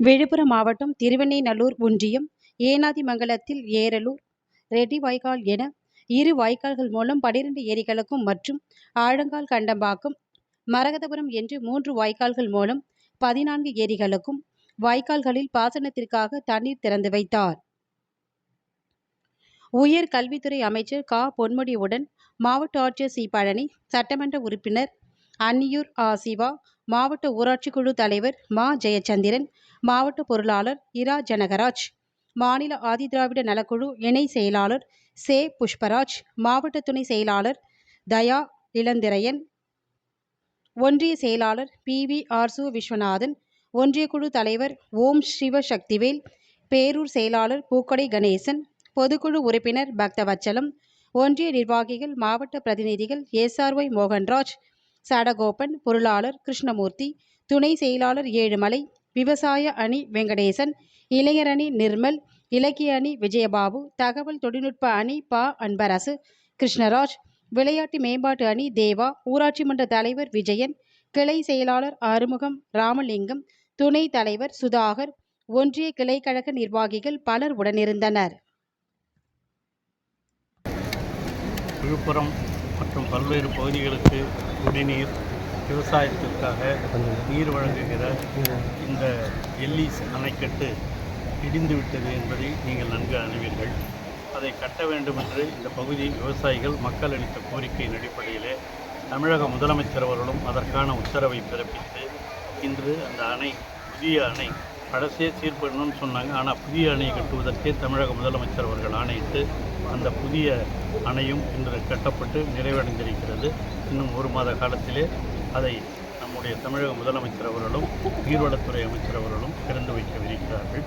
விழுப்புரம் மாவட்டம் திருவெண்ணைநல்லூர் ஒன்றியம் ஏனாதிமங்கலத்தில் ஏரலூர் ரெட்டி வாய்க்கால் என இரு வாய்க்கால்கள் மூலம் பனிரெண்டு ஏரிகளுக்கும் மற்றும் ஆழங்கால் கண்டம்பாக்கம் மரகதபுரம் என்று மூன்று வாய்க்கால்கள் மூலம் பதினான்கு ஏரிகளுக்கும் வாய்க்கால்களில் பாசனத்திற்காக தண்ணீர் திறந்து வைத்தார். உயர் கல்வித்துறை அமைச்சர் கா. பொன்முடியுடன் மாவட்ட ஆட்சியர் சி. பழனி சட்டமன்ற உறுப்பினர் அன்னியூர் ஆ. சிவா மாவட்ட ஊராட்சி குழு தலைவர் மா. ஜெயச்சந்திரன் மாவட்ட பொருளாளர் இரா ஜனகராஜ் மாநில ஆதிதிராவிட நலக்குழு இணை செயலாளர் சே. புஷ்பராஜ் மாவட்ட துணை செயலாளர் தயா இளந்திரையன் ஒன்றிய செயலாளர் பி. வி. ஆர்சு விஸ்வநாதன் ஒன்றிய குழு தலைவர் ஓம் சிவ சக்திவேல் பேரூர் செயலாளர் பூக்கடை கணேசன் பொதுக்குழு உறுப்பினர் பக்தவச்சலம் ஒன்றிய நிர்வாகிகள் மாவட்ட பிரதிநிதிகள் எஸ்ஆர்ஒய் மோகன்ராஜ் சடகோபன் பொருளாளர் கிருஷ்ணமூர்த்தி துணை செயலாளர் ஏழுமலை விவசாய அணி வெங்கடேசன் இளைஞரணி நிர்மல் இலக்கிய அணி விஜயபாபு தகவல் தொழில்நுட்ப அணி ப. அன்பரசு கிருஷ்ணராஜ் விளையாட்டு மேம்பாட்டு அணி தேவா ஊராட்சி மன்ற தலைவர் விஜயன் கிளை செயலாளர் ஆறுமுகம் ராமலிங்கம் துணை தலைவர் சுதாகர் ஒன்றிய கிளைக்கழக நிர்வாகிகள் பலர் உடனிருந்தனர். விழுப்புரம் மற்றும் பல்வேறு பகுதிகளுக்கு குடிநீர் விவசாயத்திற்காக நீர் வழங்குகிற இந்த எல்லிஸ் அணைக்கட்டு இடிந்து விட்டது என்பதை நீங்கள் நன்கு அறிவீர்கள். அதை கட்ட வேண்டும் என்று இந்த பகுதி விவசாயிகள் மக்கள் அளித்த கோரிக்கையின் அடிப்படையிலே தமிழக முதலமைச்சர் அவர்களும் அதற்கான உத்தரவை பிறப்பித்து இன்று அந்த அணை புதிய அணை பழசே சீர் பண்ணணும்னு சொன்னாங்க. ஆனால் புதிய அணையை கட்டுவதற்கே தமிழக முதலமைச்சர் அவர்கள் ஆணையிட்டு அந்த புதிய அணையும் இன்று கட்டப்பட்டு நிறைவடைந்திருக்கிறது. இன்னும் ஒரு மாத காலத்திலே அதை நம்முடைய தமிழக முதலமைச்சர் அவர்களும் நீர்வளத்துறை அமைச்சர் அவர்களும் திறந்து வைக்கவிருக்கிறார்கள்.